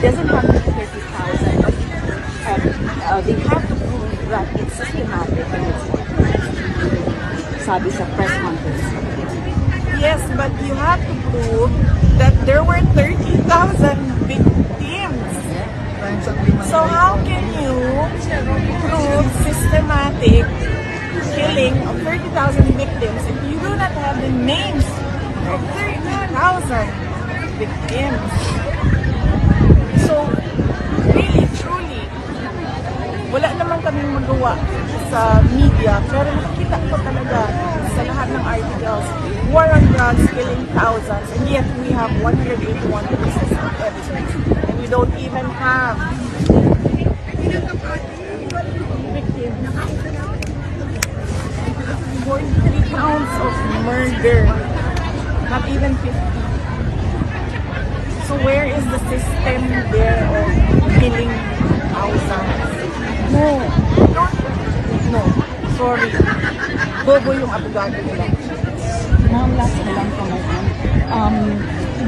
doesn't have to be 30,000, but um, uh, they have to prove that it's systematic and it's sabi sa press conference. Yes, but you have to prove that there were 30,000 victims. So how can you prove systematic killing of 30,000 victims if you do not have the names of 30,000 victims? Wala naman kaming magawa sa media, pero nakikita ko talaga sa lahat ng articles, war on drugs, killing thousands, and yet we have 181 pieces of evidence. And we don't even have victims. 43 counts of murder, not even 50. So where is the system there of killing thousands? No. No. Sorry. Bobo yung abogado nila. Ma'am, last na lang po, friend. Um,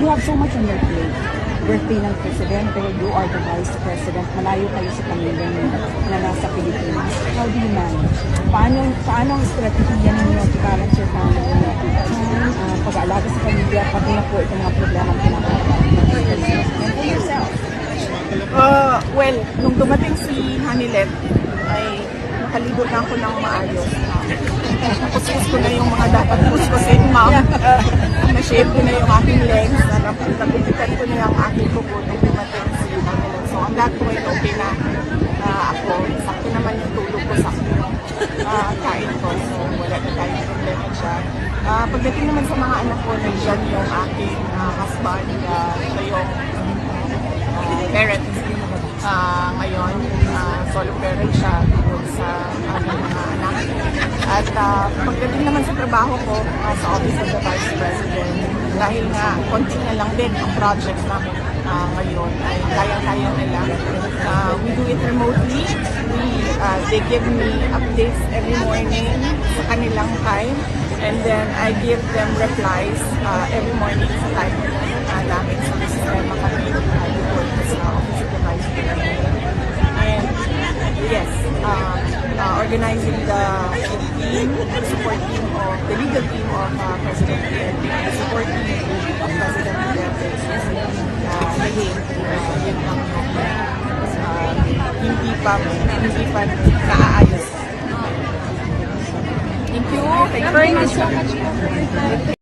you have so much on your plate. Birthday ng presidente, you are the vice president, malayo kayo sa pamilya niyo na nasa Pilipinas. How do you manage? Paano, paano ang strategiya ninyo to balance your family time, uh, pag-aalaga sa pamilya, pati na po itong mga problema ang kinakaroon and for yourself? Uh, well, nung dumating Hanilet, ay nakalibot na ako ng maayos. Napuspos ko na yung mga dapat puspusin, ma'am. Na-shave ko na yung aking legs. na Nagupitan ko na yung aking kuko nung dumating si Hanilet. So, on that point, okay na uh, ako. Sakto naman yung tulog ko, sakto yung uh, kain ko. So, wala na tayong problema dyan. Uh, pagdating naman sa mga anak ko, nandiyan yung aking uh, husband. Uh, siya yung uh, parent. Parent siya tungkol sa aming mga anak. At uh, pagdating naman sa trabaho ko uh, sa Office of the Vice President, dahil nga konti na lang din ang project namin uh, ngayon ay kaya-kaya nila. Uh, we do it remotely. We, uh, they give me updates every morning sa kanilang time. And then I give them replies uh, every morning sa time uh, namin sa sistema kami uh, organizing the team, the support team of the legal team of uh, President Duterte, the support team of President Duterte uh, naging uh, yun yung uh, hindi pa hindi pa naaayos. Thank you. Thank you very much.